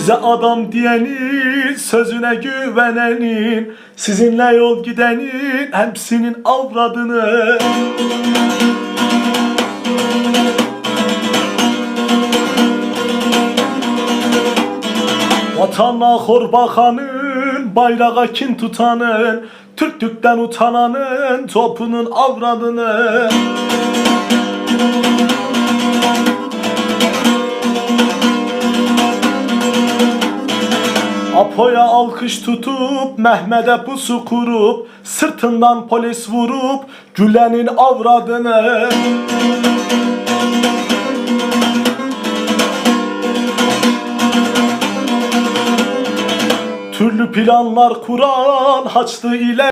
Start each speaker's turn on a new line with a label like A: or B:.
A: Size adam diyenin, sözüne güvenenin, sizinle yol gidenin, hepsinin avradını. Vatana hor bakanın, bayrağa kin tutanın, Türklükten utananın, topunun avradını. Apo'ya alkış tutup Mehmet'e pusu kurup Sırtından polis vurup Gülen'in avradını. Türlü planlar kuran Haçlı ile